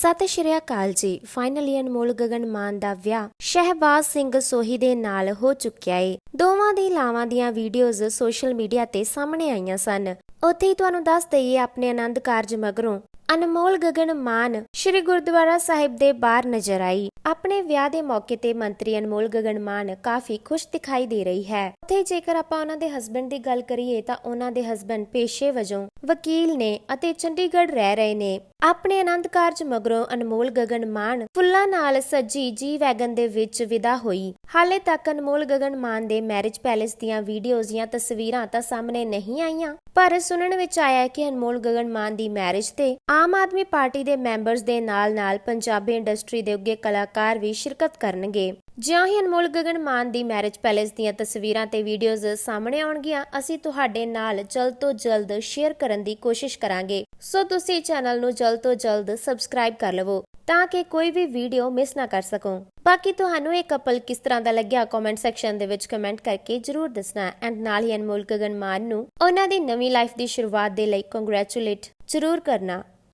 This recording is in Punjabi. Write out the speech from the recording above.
ਸਤਿ ਸ਼੍ਰੀ ਅਕਾਲ ਜੀ। ਫਾਈਨਲੀ ਅਨਮੋਲ ਗਗਨ ਮਾਨ ਦਾ ਵਿਆਹ ਸ਼ਹਿਬਾਜ਼ ਸਿੰਘ ਸੋਹੀ ਦੇ ਨਾਲ ਹੋ ਚੁੱਕਿਆ ਏ। ਦੋਵਾਂ ਦੀ ਲਾਵਾਂ ਦੀਆਂ ਵੀਡੀਓਜ਼ ਸੋਸ਼ਲ ਮੀਡੀਆ ਤੇ ਸਾਹਮਣੇ ਆਈਆਂ ਸਨ। ਉੱਥੇ ਹੀ ਤੁਹਾਨੂੰ ਦੱਸ ਦਈਏ, ਆਪਣੇ ਆਨੰਦ ਕਾਰਜ ਮਗਰੋਂ ਅਨਮੋਲ ਗਗਨ ਮਾਨ ਸ਼੍ਰੀ ਗੁਰਦੁਆਰਾ ਸਾਹਿਬ ਦੇ ਬਾਹਰ ਨਜ਼ਰ ਆਈ। ਆਪਣੇ ਵਿਆਹ ਦੇ ਮੌਕੇ ਤੇ ਮੰਤਰੀ ਅਨਮੋਲ ਗਗਨ ਮਾਨ ਕਾਫੀ ਖੁਸ਼ ਦਿਖਾਈ ਦੇ ਰਹੀ ਹੈ। ਉੱਥੇ ਜੇਕਰ ਆਪਾਂ ਉਹਨਾਂ ਦੇ ਹਸਬੰਡ ਦੀ ਗੱਲ ਕਰੀਏ ਤਾਂ ਉਹਨਾਂ ਦੇ ਹਸਬੰਡ ਪੇਸ਼ੇ ਵਜੋਂ ਵਕੀਲ ਨੇ ਅਤੇ ਚੰਡੀਗੜ੍ਹ ਰਹਿ ਰਹੇ ਨੇ। ਆਪਣੇ ਆਨੰਦ ਕਾਰਜ ਮਗਰੋਂ ਅਨਮੋਲ ਗਗਨ ਮਾਨ ਫੁੱਲਾਂ ਨਾਲ ਸੱਜੀ ਜੀ ਵੈਗਨ ਦੇ ਵਿੱਚ ਵਿਦਾ ਹੋਈ। ਹਾਲੇ ਤੱਕ ਅਨਮੋਲ ਗਗਨ ਮਾਨ ਦੇ ਮੈਰਿਜ ਪੈਲੇਸ ਦੀਆਂ ਵੀਡੀਓਜ਼ ਜਾਂ ਤਸਵੀਰਾਂ ਤਾਂ ਸਾਹਮਣੇ ਨਹੀਂ ਆਈਆਂ ਪਰ ਸੁਣਨ ਵਿੱਚ ਆਇਆ ਹੈ ਕਿ ਅਨਮੋਲ ਗਗਨ ਮਾਨ ਦੀ ਮੈਰਿਜ ਤੇ ਆਮ ਆਦਮੀ ਪਾਰਟੀ ਦੇ ਮੈਂਬਰਸ ਦੇ ਨਾਲ-ਨਾਲ ਪੰਜਾਬੀ ਇੰਡਸਟਰੀ ਦੇ ਉੱਗੇ ਕਲਾਕਾਰ ਵੀ ਸ਼ਿਰਕਤ ਕਰਨਗੇ। ਜਿਉਂ ਹੀ ਅਨਮੋਲ ਗਗਨ ਮਾਨ ਦੀ ਮੈਰਿਜ ਪੈਲੇਸ ਦੀਆਂ ਤਸਵੀਰਾਂ ਤੇ ਵੀਡੀਓਜ਼ ਸਾਹਮਣੇ ਆਉਣਗੀਆਂ, ਅਸੀਂ ਤੁਹਾਡੇ ਨਾਲ ਜਲਦ ਤੋਂ ਜਲਦ ਸ਼ੇਅਰ ਕਰਨ ਦੀ ਕੋਸ਼ਿਸ਼ ਕਰਾਂਗੇ। ਸੋ ਤੁਸੀਂ ਚੈਨਲ ਨੂੰ ਜਲਦ ਤੋਂ ਜਲਦ ਸਬਸਕ੍ਰਾਈਬ ਕਰ ਲਵੋ। ਤਾਂ ਕਿ ਕੋਈ ਵੀ ਵੀਡੀਓ ਮਿਸ ਨਾ ਕਰ ਸਕੋ। ਬਾਕੀ ਤੁਹਾਨੂੰ ਇਹ ਕਪਲ ਕਿਸ ਤਰ੍ਹਾਂ ਦਾ ਲੱਗਿਆ ਕਮੈਂਟ ਸੈਕਸ਼ਨ ਦੇ ਵਿੱਚ ਕਮੈਂਟ ਕਰਕੇ ਜਰੂਰ ਦੱਸਣਾ ਐਂਡ ਨਾਲ ਹੀ ਅਨਮੋਲ ਗਗਨ ਮਾਨ ਨੂੰ ਉਹਨਾਂ ਦੀ ਨਵੀਂ ਲਾਈਫ ਦੀ ਸ਼ੁਰੂਆਤ ਦੇ ਲਈ ਕੰਗ੍ਰੈਚੁਲੇਟ ਜਰੂਰ ਕਰਨਾ।